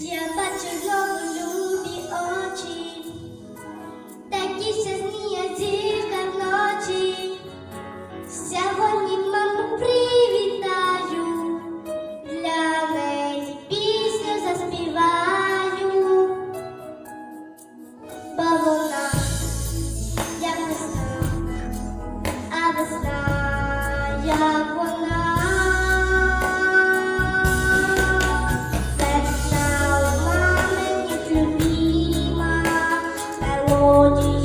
Я бачу його любі очі, такі щасні, як зірка вночі. Lord.